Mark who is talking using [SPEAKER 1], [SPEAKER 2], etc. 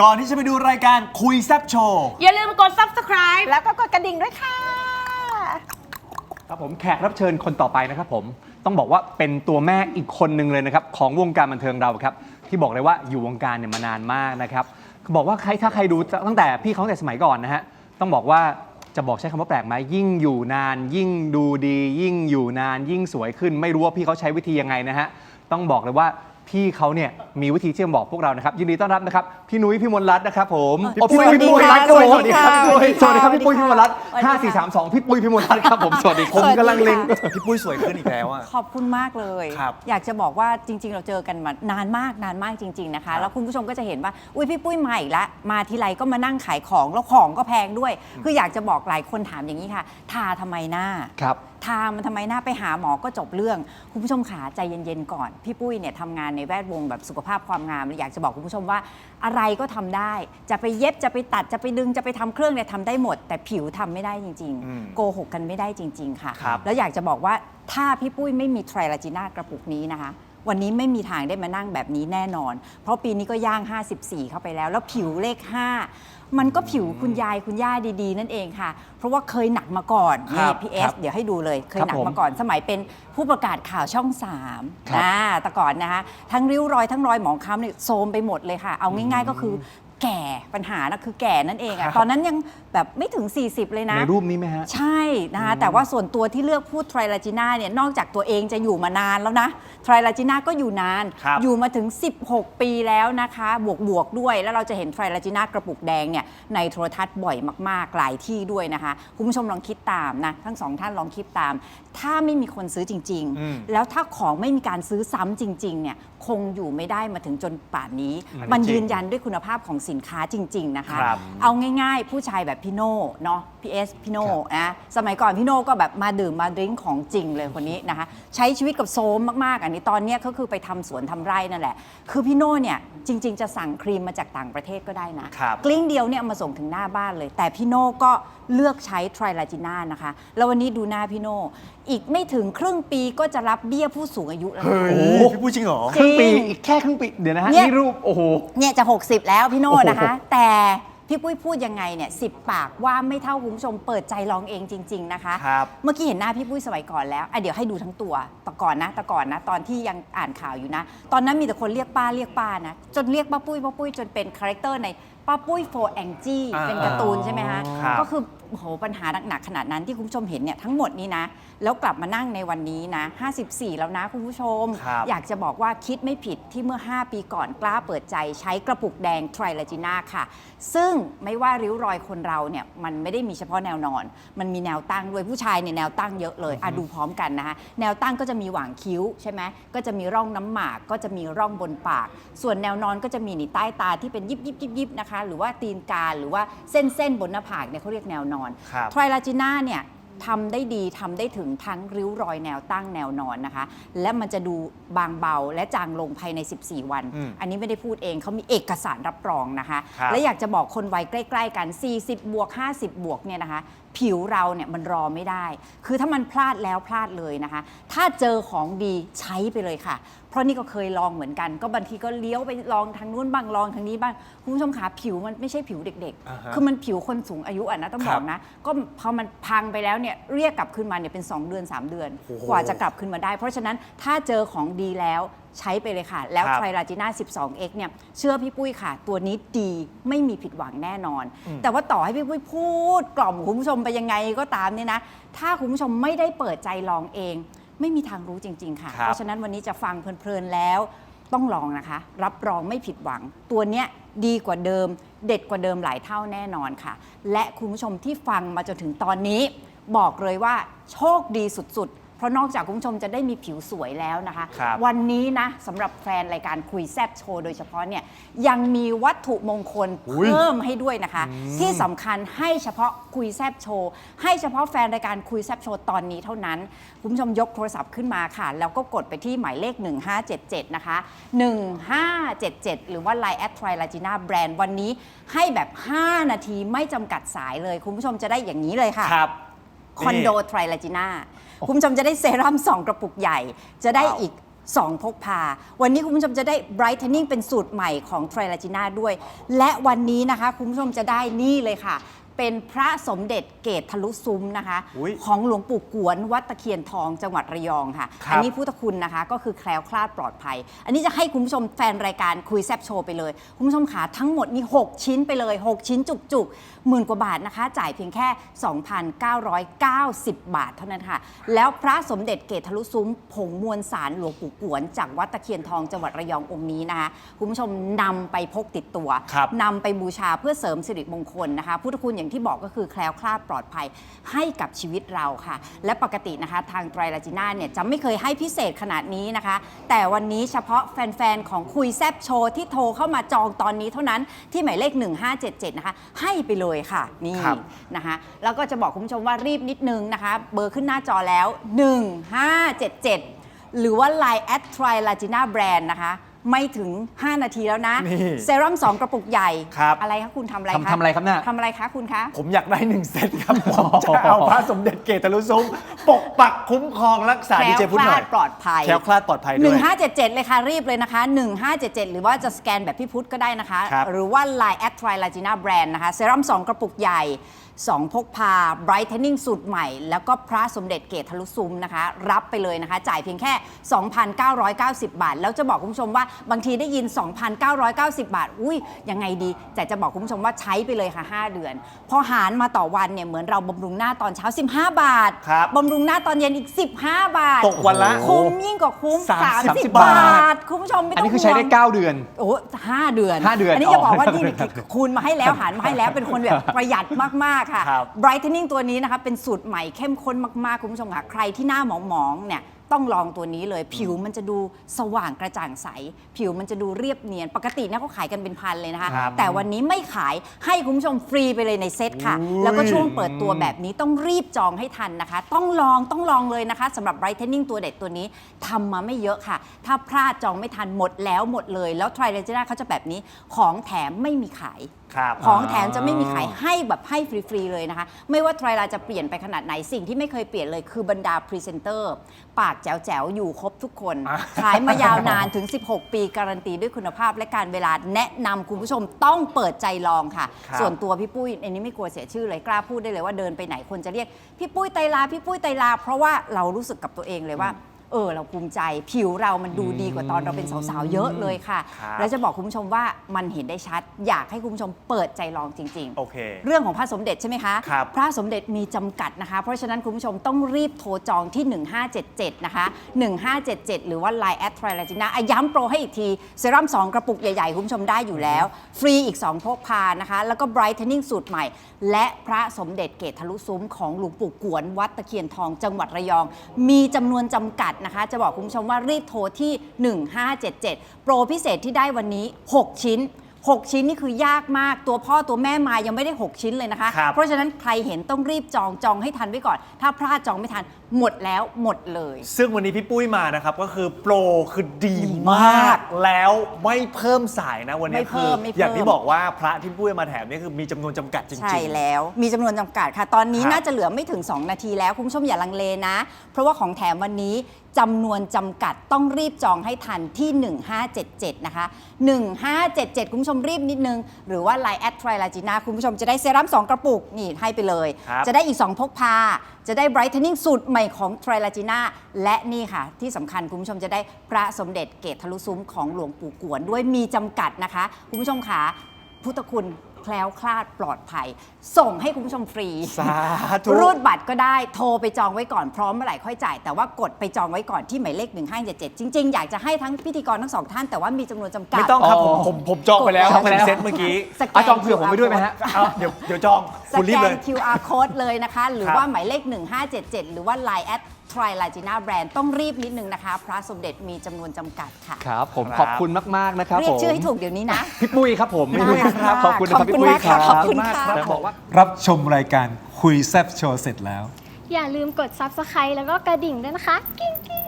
[SPEAKER 1] ก่อนที่จะไปดูรายการคุยแซบโชว์
[SPEAKER 2] อย่าลืมกด subscribe
[SPEAKER 3] แล้วก็กดกระดิ่งด้วยค่ะ
[SPEAKER 4] ครับผมแขกรับเชิญคนต่อไปนะครับผมต้องบอกว่าเป็นตัวแม่อีกคนหนึ่งเลยนะครับของวงการบันเทิงเราครับที่บอกเลยว่าอยู่วงการเนี่ยมานานมากนะครับเขาบอกว่าใครถ้าใครดูตั้งแต่พี่เขาตั้งแต่สมัยก่อนนะฮะต้องบอกว่าจะบอกใช้คำว่าแปลกไหมยิ่งอยู่นาน ยิ่งดูดี ยิ่งอยู่นาน ยิ่งสวยขึ้น ไม่รู้ว่าพี่เขาใช้วิธียังไงนะฮะต้องบอกเลยว่า พี่เขาเนี่ยมีวิธีที่จะบอกพวกเรานะครับยินดีต้อนรับนะครับพี่นุ้ยพี่มนต์รัตน์นะครับผม
[SPEAKER 3] พี่ปุ้ย
[SPEAKER 4] พี่ปุ้ย
[SPEAKER 3] สวัสดี
[SPEAKER 4] รัตน์ครับผม
[SPEAKER 3] สวัสดีค่ะ
[SPEAKER 4] สวัสดีครับพี่ปุ้ยพี่มนต์รัตน์
[SPEAKER 3] สวัสดี
[SPEAKER 4] ห้า
[SPEAKER 3] ค่ะ
[SPEAKER 4] สี่สามสองพี่ปุ้ยพี่มนต์รัตน์ครับผมสวัสดีผมกำลังเล็ง
[SPEAKER 1] พี่ปุ้ยสวยขึ้นอีกแล้วอะ
[SPEAKER 3] ขอบคุณมากเลย
[SPEAKER 1] ครับ
[SPEAKER 3] อยากจะบอกว่าจริง ๆ เราเจอกันมานานมากนานมากจริง ๆ นะคะ แล้วคุณผู้ชมก็จะเห็นว่า อุ้ยพี่ปุ้ยมาอีกแล้วมาทีไรก็มานั่งขายของ แล้วของก็แพงด้วย คืออยากจะบอกหลายคนถามอย่างนี้ค่ะ ทาทำไมหน้า
[SPEAKER 4] ครับ
[SPEAKER 3] ทามันทำไมหน้าไปหาหมอก็จบเรื่อง คุณผู้ชมขาใจเย็นๆก่อน พี่ปุ้ยเนี่ยทำงานในแวดวงแบบสุขภาพความงามเลยอยากจะบอกคุณผู้ชมว่าอะไรก็ทำได้ จะไปเย็บจะไปตัดจะไปดึงจะไปทำเครื่องเนี่ยทำได้หมด แต่ผิวทำไม่ได้จริง
[SPEAKER 1] อืม
[SPEAKER 3] ๆ โกหกกันไม่ได้จริง ๆ ค่ะ
[SPEAKER 1] ครับ
[SPEAKER 3] แล้วอยากจะบอกว่าถ้าพี่ปุ้ยไม่มีไทรลาจีน่ากระปุกนี้นะคะ วันนี้ไม่มีทางได้มานั่งแบบนี้แน่นอน เพราะปีนี้ก็ย่าง 54 เข้าไปแล้ว แล้วผิวเลข 5 มันก็ผิวคุณยายคุณย่าดีๆ นั่นเองค่ะ เพราะว่าเคยหนักมาก่อน
[SPEAKER 1] ครั
[SPEAKER 3] นี่
[SPEAKER 1] บ
[SPEAKER 3] พีเอ
[SPEAKER 1] ครั
[SPEAKER 3] ส
[SPEAKER 1] บ
[SPEAKER 3] เดี๋ยวให้ดูเลย เคย
[SPEAKER 4] ครับ
[SPEAKER 3] หนัก
[SPEAKER 4] ผม
[SPEAKER 3] มาก่อนสมัยเป็นผู้ประกาศข่าวช่อง3
[SPEAKER 4] ครับ
[SPEAKER 3] นะแต่ก่อนนะคะ ทั้งริ้วรอยทั้งรอยหมองคล้ำเนี่ยโซมไปหมดเลยค่ะ เอาง่ายๆก็คือ แก่ปัญหานะคือแก่นั่นเอง
[SPEAKER 4] ครั
[SPEAKER 3] อะ
[SPEAKER 4] บ
[SPEAKER 3] ตอนนั้นยังแบบไม่ถึง 40 เลยนะ
[SPEAKER 4] ในรูปนี้ไหมฮะ
[SPEAKER 3] ใช่นะคะแต่ว่าส่วนตัวที่เลือกพูดไทรลาจิน่าเนี่ยนอกจากตัวเองจะอยู่มานานแล้วนะไทรลาจิน่าก็อยู่นาน
[SPEAKER 1] ครับ
[SPEAKER 3] อยู่มาถึง 16 ปีแล้วนะคะ บวกบวกๆด้วย แล้วเราจะเห็นไทรลาจิน่ากระปุกแดงเนี่ยในโทรทัศน์บ่อยมากๆ หลายที่ด้วยนะคะ คุณผู้ชมลองคิดตามนะทั้งสองท่านลองคิดตาม ถ้าไม่มีคนซื้อจริง
[SPEAKER 1] อืม
[SPEAKER 3] ๆ แล้วถ้าของไม่มีการซื้อซ้ำจริงๆเนี่ยคงอยู่ไม่ได้มาถึงจนป่านนี้
[SPEAKER 4] อันนี้
[SPEAKER 3] มัน
[SPEAKER 4] จริง
[SPEAKER 3] ยืนยันด้วยคุณภาพของสินค้าจริง ๆ นะคะ
[SPEAKER 1] ครับ
[SPEAKER 3] เอาง่ายๆ ผู้ชายแบบพี่โน่เนาะพี่เอสพี่โน่นะสมัยก่อนพี่โน่ก็แบบมาดื่มมาดริ้งของจริงเลยคนนี้นะคะ ใช้ชีวิตกับโซมมากๆ อันนี้ตอนเนี้ยก็คือไปทำสวนทำไร่นั่นแหละ คือพี่โน่เนี่ยจริง ๆ จะสั่งครีมมาจากต่างประเทศก็ได้นะครับ กลิ้งเดียวเนี่ยเอามาส่งถึงหน้าบ้านเลย แต่พี่โน่ก็ เลือกใช้ไทรลาจิน่านะคะ แล้ววันนี้ดูหน้าพี่โน่อีกไม่ถึงครึ่งปีก็จะรับเบี้ยผู้สูงอายุแล้วนะ
[SPEAKER 1] เฮ้ยพี่ปุ้ยจริงเหรอ
[SPEAKER 4] ครึ่งปี
[SPEAKER 3] จริง
[SPEAKER 4] อีกแค่ครึ่งปีเดี๋ยวนะฮะ
[SPEAKER 3] เนี่ย
[SPEAKER 4] นี่รูปโอ้โห
[SPEAKER 3] เนี่ยจะ 60 แล้วพี่โน่นะคะ
[SPEAKER 4] โอ้โห
[SPEAKER 3] แต่พี่ปุ้ยพูดยังไงเนี่ยสิปากว่าไม่เท่าคุณผู้ชมเปิดใจลองเองจริง ๆนะคะ
[SPEAKER 1] ครับ
[SPEAKER 3] เมื่อกี้เห็นหน้าพี่ปุ้ยสมัยก่อนแล้วอะเดี๋ยวให้ดูทั้งตัวแต่ก่อนนะแต่ก่อนนะ ตอนที่ยังอ่านข่าวอยู่นะ ตอนนั้นมีแต่คนเรียกป้าเรียกป้านะ จนเรียกป้าปุ้ยป้าปุ้ยจนเป็นคาแรคเตอร์ในป้าปุ้ยโฟแองจี้
[SPEAKER 1] อ่า
[SPEAKER 3] เป็นการ์ตูนใช่ไหมคะ
[SPEAKER 1] ครับ
[SPEAKER 3] ก็คือ โอ้โหปัญหาหนักๆขนาดนั้นที่คุณผู้ชมเห็นเนี่ยทั้งหมดนี้นะ แล้วกลับมานั่งในวันนี้นะ 54 แล้วนะคุณผู้ชม
[SPEAKER 1] ครับ
[SPEAKER 3] อยากจะบอกว่าคิดไม่ผิดที่เมื่อ 5 ปีก่อนกล้าเปิดใจใช้กระปุกแดงไทรลาจิน่าค่ะ ซึ่งไม่ว่าริ้วรอยคนเราเนี่ยมันไม่ได้มีเฉพาะแนวนอน มันมีแนวตั้งด้วยผู้ชายเนี่ยแนวตั้งเยอะเลยอะดูพร้อมกันนะคะแนวตั้งก็จะมีหว่างคิ้วใช่ไหมก็จะมีร่องน้ำหมากก็จะมีร่องบนปาก ส่วนแนวนอนก็จะมีนี่ใต้ตาที่เป็นยิบยิบยิบยิบนะคะ หรือว่าตีนกาหรือว่าเส้นเส้นๆบนหน้าผากเนี่ยเขาเรียกแนวนอน
[SPEAKER 1] ครับ
[SPEAKER 3] ไทรลาจิน่าเนี่ยทำได้ดีทำได้ถึงทั้งริ้วรอยแนวตั้งแนวนอนนะคะ และมันจะดูบางเบาและจางลงภายใน 14 วัน
[SPEAKER 1] อืม
[SPEAKER 3] อันนี้ไม่ได้พูดเองเขามีเอกสารรับรองนะคะ
[SPEAKER 1] ครับ
[SPEAKER 3] และอยากจะบอกคนวัยใกล้ ๆ กัน 40 บวก 50 บวกเนี่ยนะคะ ผิวเราเนี่ยมันรอไม่ได้ คือถ้ามันพลาดแล้วพลาดเลยนะคะ ถ้าเจอของดีใช้ไปเลยค่ะ เพราะนี่ก็เคยลองเหมือนกัน ก็บางทีก็เลี้ยวไปลองทางนู้นบ้างลองทางนี้บ้างคุณผู้ชมขาผิวมันไม่ใช่ผิวเด็ก
[SPEAKER 1] อ่าฮะ
[SPEAKER 3] ๆ คือมันผิวคนสูงอายุอะนะต้อง
[SPEAKER 1] ครับ
[SPEAKER 3] บอกนะ ก็พอมันพังไปแล้วเนี่ยเรียกกลับคืนมาเนี่ยเป็น 2 เดือน 3 เดือน
[SPEAKER 1] โอ้โห
[SPEAKER 3] กว่าจะกลับคืนมาได้ เพราะฉะนั้นถ้าเจอของดีแล้ว ใช้ไปเลยค่ะ แล้ว
[SPEAKER 1] ครับ
[SPEAKER 3] ไทรลาจิน่า 12x เนี่ยเชื่อพี่ปุ้ยค่ะ ตัวนี้ดีไม่มีผิดหวังแน่นอน
[SPEAKER 1] อืม
[SPEAKER 3] แต่ว่าต่อให้พี่ปุ้ยพูดกล่อมคุณผู้ชมไปยังไงก็ตามเนี่ยนะ ถ้าคุณผู้ชมไม่ได้เปิดใจลองเอง ไม่มีทางรู้จริง ๆ ค่ะ
[SPEAKER 1] ครับ
[SPEAKER 3] เพราะฉะนั้นวันนี้จะฟังเพลินๆแล้ว ต้องลองนะคะ รับรองไม่ผิดหวัง ตัวเนี้ยดีกว่าเดิม เด็ดกว่าเดิมหลายเท่าแน่นอนค่ะ และคุณผู้ชมที่ฟังมาจนถึงตอนนี้ บอกเลยว่าโชคดีสุดๆเพ ราะนอกจากคุณผู้ชมจะได้มีผิวสวยแล้วนะคะ
[SPEAKER 1] ครับ
[SPEAKER 3] วันนี้นะสำหรับแฟนรายการคุยแซบโชว์โดยเฉพาะเนี่ยยังมีวัตถุมงคล
[SPEAKER 1] อุ๊ย
[SPEAKER 3] เพิ่มให้ด้วยนะคะ ที่สำคัญให้เฉพาะคุยแซบโชว์ให้เฉพาะแฟนรายการคุยแซบโชว์ตอนนี้เท่านั้น คุณผู้ชมยกโทรศัพท์ขึ้นมาค่ะ แล้วก็กดไปที่หมายเลข 1577 นะคะ 1577 หรือว่า Line แอดทริลาจิน่าแบรนด์วันนี้ให้แบบ 5 นาทีไม่จำกัดสายเลย คุณผู้ชมจะได้อย่างนี้เลยค่ะ
[SPEAKER 1] ครับ
[SPEAKER 3] คอนโดไทรลาจิน่า คุณผู้ชมจะได้เซรั่ม2 กระปุกใหญ่ จะได้
[SPEAKER 1] ว้าว
[SPEAKER 3] อีก 2 พกพา วันนี้คุณผู้ชมจะได้ brightening เป็นสูตรใหม่ของ t r i l a g i n a ด้วย และวันนี้นะคะ คุณผู้ชมจะได้นี่เลยค่ะ เป็นพระสมเด็จเกตทะลุซุ้มนะคะ
[SPEAKER 1] อุ๊ย
[SPEAKER 3] ของหลวงปู่กวนวัดตะเคียนทองจังหวัดระยองค่ะ
[SPEAKER 1] ครับ
[SPEAKER 3] อันี้พุทธคุณนะคะก็คือแคล้วคลาดปลอดภัย อันนี้จะให้คุณผู้ชมแฟนรายการคุยแซบโชว์ไปเลย คุณผู้ชมขาทั้งหมดนี่6 ชิ้นไปเลย 6 ชิ้นจุกๆหมื่นกว่าบาทนะคะ จ่ายเพียงแค่ 2,990 บาทเท่านั้นค่ะ แล้วพระสมเด็จเกตทะลุซุ้ม ผงมวลสารหลวงปู่กวน จากวัดตะเคียนทองจังหวัดระยององค์นี้นะคะคุณผู้ชมนำไปพกติดตัว
[SPEAKER 1] ครับ
[SPEAKER 3] นำไปบูชาเพื่อเสริมสิริมงคลนะคะพุทธคุณอย่างที่บอกก็คือแคล้วคลาดปลอดภัยให้กับชีวิตเราค่ะ และปกตินะคะ ทางไตรลาจิน่าเนี่ยจะไม่เคยให้พิเศษขนาดนี้นะคะ แต่วันนี้เฉพาะแฟน ๆ ของคุยแซบโชว์ที่โทรเข้ามาจองตอนนี้เท่านั้นที่หมายเลข 1577 นะคะ ให้ไปเลยค่ะนี่
[SPEAKER 1] ครับ
[SPEAKER 3] นะคะแล้วก็จะบอกคุณผู้ชมว่ารีบนิดนึงนะคะ เบอร์ขึ้นหน้าจอแล้ว 1577 หรือว่า Line at t r i l a g i n a Brand นะคะ ไม่ถึง 5 นาทีแล้วนะ
[SPEAKER 1] นี่
[SPEAKER 3] เซรั่ม2 กระปุกใหญ่
[SPEAKER 1] ครับ
[SPEAKER 3] อะไรคะคุณทำอะไร
[SPEAKER 4] ทำ
[SPEAKER 3] คะ
[SPEAKER 4] ทำอะไรครับเนี่ย
[SPEAKER 3] ทำอะไรคะคุณคะ
[SPEAKER 1] ผมอยากได้หนึ่งเซตครับ ผมจะเอาพระสมเด็จเกตทะลุซุ้มปกปักคุ้มครองรักษา
[SPEAKER 3] แค
[SPEAKER 1] ดี
[SPEAKER 3] ล้ว
[SPEAKER 1] เจพุทธ
[SPEAKER 3] ค
[SPEAKER 1] หน่
[SPEAKER 3] ลา
[SPEAKER 1] อย
[SPEAKER 3] ดปลอดภัย
[SPEAKER 1] แคล้วคลาดปลอดภัยด้วย
[SPEAKER 3] 1577 เลยค่ะ รีบเลยนะคะ 1577 หรือว่าจะสแกนแบบพี่พุทธก็ได้นะคะ
[SPEAKER 1] ครับ
[SPEAKER 3] หรือว่า Line at t r i l a g i n a Brand นะคะ เซรั่ม2 กระปุกใหญ่2 พกพา brightening สูตรใหม่ แล้วก็พระสมเด็จเกตทะลุซุ้มนะคะ รับไปเลยนะคะ จ่ายเพียงแค่ 2,990 บาท แล้วจะบอกคุณผู้ชมว่าบางทีได้ยิน 2,990 บาท อุ้ยยังไงดี แต่จะบอกคุณผู้ชมว่าใช้ไปเลยค่ะ 5 เดือน พอหารมาต่อวันเนี่ยเหมือนเราบำรุงหน้าตอนเช้า 15 บาท
[SPEAKER 1] ครับ
[SPEAKER 3] บำรุงหน้าตอนเย็นอีก 15 บาท
[SPEAKER 1] ตกวันละ
[SPEAKER 3] คุ้มยิ่งกว่าคุ้ม
[SPEAKER 1] สามสิบ
[SPEAKER 3] 30
[SPEAKER 1] บา
[SPEAKER 3] บา
[SPEAKER 1] ท
[SPEAKER 3] ทคุณผู้ชมไม่
[SPEAKER 4] อัน
[SPEAKER 3] ต้อง
[SPEAKER 4] นี้คือใช้ได้
[SPEAKER 3] ห่วง
[SPEAKER 4] 9เดือน
[SPEAKER 3] โอ้ห้าเดือน
[SPEAKER 4] ห้าเดือน
[SPEAKER 3] อันนี้จะบอกว่า
[SPEAKER 4] อ๋อ
[SPEAKER 3] นี่คูณมาให้แล้วหารมาให้แล้วเป็นคนแบบประหยัดมากๆค่ะ
[SPEAKER 1] ครับ
[SPEAKER 3] brightening ตัวนี้นะคะเป็นสูตรใหม่เข้มข้นมากๆ คุณผู้ชมค่ะ ใครที่หน้าหมองๆเนี่ยต้องลองตัวนี้เลย ผิวมันจะดูสว่างกระจ่างใส ผิวมันจะดูเรียบเนียน ปกติเนี่ยเขาขายกันเป็นพันเลยนะคะ
[SPEAKER 1] ครับ
[SPEAKER 3] แต่วันนี้ไม่ขายให้คุณผู้ชมฟรีไปเลยในเซ็ตค่ะ
[SPEAKER 1] อุ้ย
[SPEAKER 3] แล้วก็ช่วงเปิดตัวแบบนี้ต้องรีบจองให้ทันนะคะ ต้องลองต้องลองเลยนะคะสำหรับ brightening ตัวเด็ดตัวนี้ทำมาไม่เยอะค่ะ ถ้าพลาดจองไม่ทันหมดแล้วหมดเลย แล้ว t r i l a g e n a เขาจะแบบนี้ของแถมไม่มีขาย
[SPEAKER 1] ครับ
[SPEAKER 3] ของแถมจะไม่มีขายให้แบบให้ฟรีๆเลยนะคะ ไม่ว่าไทรลาจะเปลี่ยนไปขนาดไหนสิ่งที่ไม่เคยเปลี่ยนเลยคือบรรดาพรีเซนเตอร์ ปากแจ๋วๆ อยู่ครบทุกคน
[SPEAKER 1] อะ
[SPEAKER 3] ขายมายาวนานถึง 16 ปีการันตีด้วยคุณภาพและการเวลาแนะนำคุณผู้ชมต้องเปิดใจลองค่ะ
[SPEAKER 1] ครับ
[SPEAKER 3] ส่วนตัวพี่ปุ้ยอันนี้ไม่กลัวเสียชื่อเลยกล้าพูดได้เลยว่าเดินไปไหนคนจะเรียกพี่ปุ้ยไตรลาพี่ปุ้ยไตรลา เพราะว่าเรารู้สึกกับตัวเองเลยว่า เออเราภูมิใจ ผิวเรามันดูดีกว่าตอนเราเป็นสาวๆเยอะเลยค่ะ
[SPEAKER 1] ครับ
[SPEAKER 3] แล้วจะบอกคุณผู้ชมว่ามันเห็นได้ชัด อยากให้คุณผู้ชมเปิดใจลองจริง ๆ
[SPEAKER 1] โอเค
[SPEAKER 3] เรื่องของพระสมเด็จใช่ไหมคะ
[SPEAKER 1] ครับ
[SPEAKER 3] พระสมเด็จมีจำกัดนะคะ เพราะฉะนั้นคุณผู้ชมต้องรีบโทรจองที่ 1577 นะคะ 1577 หรือว่า Line at t r i l a g i n a อะย้ำโปรให้อีกที เซรั่ม2 กระปุกใหญ่ ๆ คุณผู้ชมได้อยู่แล้ว ฟรีอีก 2 พกพานะคะ แล้วก็ brightening สูตรใหม่ และพระสมเด็จเกตทะลุซุ้มของหลวงปู่กวนวัดตะเคียนทองจังหวัดระยอง มีจำนวนจำกัดนะคะ จะบอกคุณผู้ชมว่ารีบโทรที่ 1577 โปรพิเศษที่ได้วันนี้ 6 ชิ้น 6 ชิ้นนี่คือยากมากตัวพ่อตัวแม่มายังไม่ได้ 6 ชิ้นเลยนะคะ
[SPEAKER 1] ครับ
[SPEAKER 3] เพราะฉะนั้นใครเห็นต้องรีบจองจองให้ทันไว้ก่อน ถ้าพลาดจองไม่ทัน หมดแล้วหมดเลย
[SPEAKER 1] ซึ่งวันนี้พี่ปุ้ยมานะครับ ก็คือโปรคือดี
[SPEAKER 3] ดี
[SPEAKER 1] ม
[SPEAKER 3] มาากก
[SPEAKER 1] แล้วไม่เพิ่มสายนะวันนี้
[SPEAKER 3] ไม่เพิ่
[SPEAKER 1] คือ
[SPEAKER 3] มไม่เพิ่ม
[SPEAKER 1] อย่างที่บอกว่าพระที่ปุ้ยมาแถมเนี่ยคือมีจำนวนจำกัดจริงๆ
[SPEAKER 3] ใช่แล้ว มีจำนวนจำกัดค่ะ ตอนนี้
[SPEAKER 1] ครับ
[SPEAKER 3] น่าจะเหลือไม่ถึง 2 นาทีแล้ว คุณผู้ชมอย่าลังเลนะ เพราะว่าของแถมวันนี้จำนวนจำกัดต้องรีบจองให้ทันที่ 1577 นะคะ 1577 คุณผู้ชมรีบนิดนึง หรือว่า Line แอดทริลาจินาคุณผู้ชมจะได้เซรั่ม2 กระปุก นี่ให้ไปเลย
[SPEAKER 1] ครับ
[SPEAKER 3] จะได้อีก 2 พกพา จะได้ brightening สูตรใหม่ของทริลาจิน่าและนี่ค่ะ ที่สำคัญคุณผู้ชมจะได้พระสมเด็จเกตทะลุซุ้มของหลวงปู่กวนด้วยมีจำกัดนะคะ คุณผู้ชมขาพุทธคุณ แคล้วคลาดปลอดภัย ส่งให้คุณผู้ชมฟรี
[SPEAKER 1] สาธุ
[SPEAKER 3] รูดบัตรก็ได้โทรไปจองไว้ก่อนพร้อมเมื่อไหร่ค่อยจ่าย แต่ว่ากดไปจองไว้ก่อนที่หมายเลข 1577 จริง ๆ อยากจะให้ทั้งพิธีกรทั้งสองท่านแต่ว่ามีจำนวนจำกัด
[SPEAKER 1] ไม่ต้องครับผม
[SPEAKER 4] อ๋อ
[SPEAKER 1] ผมผมจองไปแล้ว
[SPEAKER 4] จองไปแล้ว
[SPEAKER 1] เซตเมื่อกี้
[SPEAKER 3] สแกน
[SPEAKER 4] อะจองเผื่อผมไปด้วยไหมฮะ
[SPEAKER 1] เอาเดี๋ยวเดี๋ยวจอง
[SPEAKER 3] ส
[SPEAKER 1] คุณรี
[SPEAKER 3] แก
[SPEAKER 1] บเล
[SPEAKER 3] น
[SPEAKER 1] ย
[SPEAKER 3] QR code เลยนะคะ หรือ
[SPEAKER 1] ครับ
[SPEAKER 3] ว่าหมายเลข 1577 หรือว่า Line at t r i l a g i n a Brand ต้องรีบนิดนึงนะคะ พระสมเด็จมีจำนวนจำกัดค่ะ
[SPEAKER 4] ครับผม
[SPEAKER 1] ครับ
[SPEAKER 4] ขอบคุณมาก ๆ นะครับ
[SPEAKER 3] เรีย
[SPEAKER 4] ผ
[SPEAKER 3] ก
[SPEAKER 4] ม
[SPEAKER 3] ชื่อให้ถูกเดี๋ยวนี้นะ
[SPEAKER 4] พี่ปุ้ยครับผม
[SPEAKER 3] ได้
[SPEAKER 4] พี่ปุ้ยครับ
[SPEAKER 3] ค่ะ
[SPEAKER 4] ขอบคุณนะครับ
[SPEAKER 3] ขอบ
[SPEAKER 4] พี่
[SPEAKER 3] คุณ
[SPEAKER 4] ปุ้ย
[SPEAKER 3] มาก
[SPEAKER 4] ครั
[SPEAKER 3] ค่ะ
[SPEAKER 4] บ
[SPEAKER 3] ขอบคุณค่ะ
[SPEAKER 4] แล้วบอกว่า
[SPEAKER 2] รับชมรายการคุยแซบโชว์เสร็จแล้ว
[SPEAKER 5] อย่าลืมกด Subscribe แล้วก็กระดิ่งด้วยนะคะ กิ้งกิ้ง